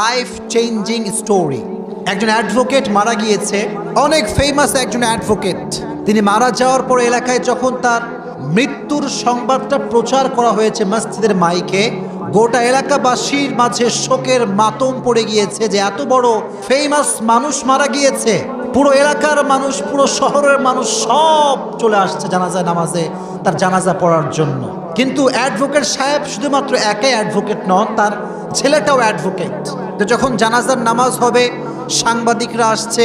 Life changing story একজন advocate মারা গিয়েছে। অনেক ফেমাস একজন অ্যাডভোকেট তিনি মারা যাওয়ার পর এলাকায় যখন তার মৃত্যুর সংবাদটা প্রচার করা হয়েছে মসজিদের মাইকে, গোটা এলাকাবাসীর মাঝে শোকের মাতম পড়ে গিয়েছে যে এত বড় ফেমাস মানুষ মারা গিয়েছে। পুরো এলাকার মানুষ, পুরো শহরের মানুষ সব চলে আসছে জানাজা নামাজে, তার জানাজা পড়ার জন্য। কিন্তু অ্যাডভোকেট সাহেব শুধুমাত্র একাই অ্যাডভোকেট নন, তার ছেলেটাও অ্যাডভোকেট। তো যখন জানাজার নামাজ হবে, সাংবাদিকরা আসছে,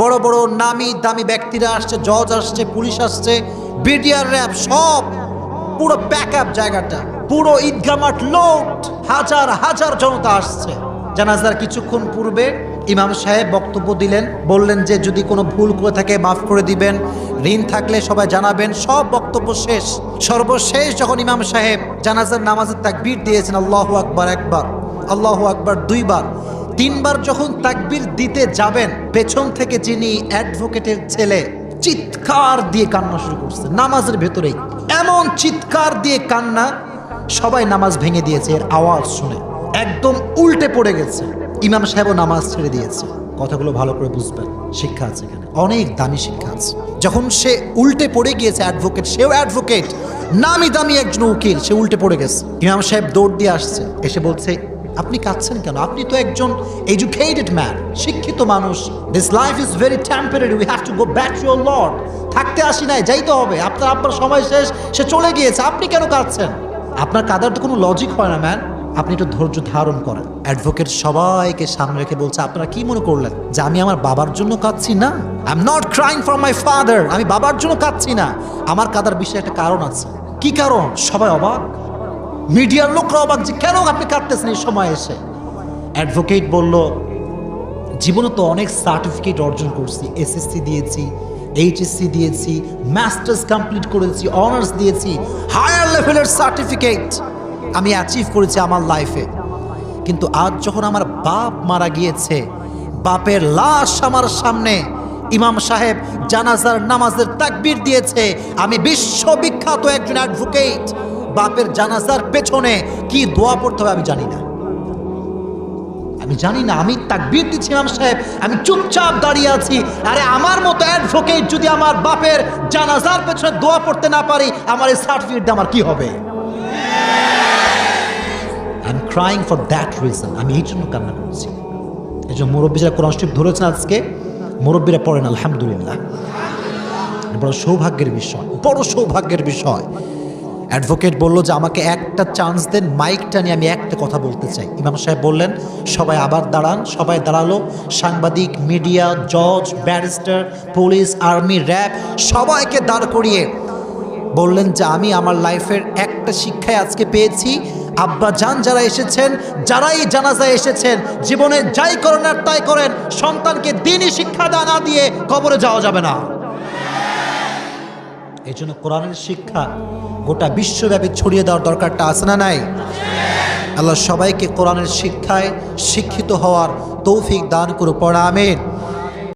বড় বড় নামি দামি ব্যক্তিরা আসছে, জজ আসছে, পুলিশ আসছে, বিডিআর র্যাব সব, পুরো ব্যাক আপ জায়গাটা, পুরো ঈদগা লোট হাজার হাজার জনতা আসছে। জানাজার কিছুক্ষণ পূর্বে ইমাম সাহেব বক্তব্য দিলেন, বললেন যে যদি কোনো ভুল করে থাকে মাফ করে দিবেন, ঋণ থাকলে সবাই জানাবেন, সব বক্তব্য শেষ। সর্বশেষ যখন ইমাম সাহেব জানাজার নামাজের তাকবির দিয়েছেন, আল্লাহ আকবার একবার, আল্লাহ আকবার দুইবার, তিনবার যখন তাকবির দিতে যাবেন, পেছন থেকে যিনি অ্যাডভোকেটের ছেলে, চিৎকার দিয়ে কান্না শুরু করছে, নামাজের ভেতরেই। এমন চিৎকার দিয়ে কান্না, সবাই নামাজ ভেঙে দিয়েছে, এর আওয়াজ শুনে। একদম উল্টে পড়ে গেছে। ইমাম সাহেবও নামাজ ছেড়ে দিয়েছে। কথাগুলো ভালো করে বুঝবেন। শিক্ষা আছে এখানে। অনেক দামি শিক্ষা আছে। যখন সে উল্টে পড়ে গিয়েছে অ্যাডভোকেট সেও অ্যাডভোকেট নামি দামি একজন উকিল, সে উল্টে পড়ে গেছে। ইমাম সাহেব দৌড় দিয়ে আসছে। এসে বলছে, আপনি কাঁদছেন কেন? আপনি তো একজন এডুকেটেড ম্যান শিক্ষিত মানুষ। This life is very temporary we have to go back to your lord থাকতে আসি নাই যাইতে হবে। আপনার আপনার সময় শেষ। সে চলে গিয়েছে। আপনি কেন কাঁদছেন? আপনার কাদার তো কোনো লজিক হয় না ম্যান আপনি একটু ধৈর্য ধারণ করেন। অ্যাডভোকেট সবাইকে সামনে রেখে বলছে, আপনারা কি মনে করলেন যে আমি আমার বাবার জন্য কাঁদছি না? I am not crying for my father আমি বাবার জন্য কাঁদছি না। আমার কাদার বিষয়ে একটা কারণ আছে। কি কারণ? সবাই অবাক। মিডিয়ার লোকরা অবাক যে কেন আপনি কাটতেছেন এই সময় এসে? অ্যাডভোকেট বলল, জীবনে তো অনেক সার্টিফিকেট অর্জন করছি। এসএসসি দিয়েছি এইচএসসি দিয়েছি মাস্টার্স কমপ্লিট করেছি অনার্স দিয়েছি হায়ার লেভেলের সার্টিফিকেট আমি অ্যাচিভ করেছি আমার লাইফে কিন্তু আজ যখন আমার বাপ মারা গিয়েছে, বাপের লাশ আমার সামনে, ইমাম সাহেব জানাজার নামাজের তাকবির দিয়েছে, আমি বিশ্ববিখ্যাত একজন অ্যাডভোকেট বাপের জানাজার পেছনে কি দোয়া পড়তে হবে আমি জানি না। আমি জানি না, আমি তাকবীর দিচ্ছি ইমাম সাহেব, আমি চুপচাপ দাঁড়িয়ে আছি। আরে আমার মতো অ্যাডভোকেট যদি আমার বাপের জানাজার পেছনে দোয়া পড়তে না পারি, আমার এই সার্টিফিকেট আমার কি হবে? I am crying for that reason আমি এই জন্য কান্না করছি। এই জন্য মুরব্বীরা কোরআন শরীফ ধরেছেন আজকে, মুরব্বীরা পড়েন, আলহামদুলিল্লাহ। বড় সৌভাগ্যের বিষয়, বড় সৌভাগ্যের বিষয়। অ্যাডভোকেট বলল যে, আমাকে একটা চান্স দেন মাইকটা নিয়ে আমি একটা কথা বলতে চাই। ইমাম সাহেব বললেন, সবাই আবার দাঁড়ান, সবাই দাঁড়াল। সাংবাদিক মিডিয়া জজ ব্যারিস্টার পুলিশ আর্মি র্যাব সবাইকে দাঁড় করিয়ে বললেন যে, আমি আমার লাইফের একটা শিক্ষায় আজকে পেয়েছি। আব্বা যান যারা এসেছেন, যারাই জানাজায় এসেছেন, জীবনে যাই করেন আর তাই করেন, সন্তানকে দিনই শিক্ষা না দিয়ে কবরে যাওয়া যাবে না। এই জন্য কোরআনের শিক্ষা গোটা বিশ্বব্যাপী ছড়িয়ে দেওয়ার দরকারটা আছে না নাই? আল্লাহ সবাইকে কোরআনের শিক্ষায় শিক্ষিত হওয়ার তৌফিক দান করে পড়া, আমিন।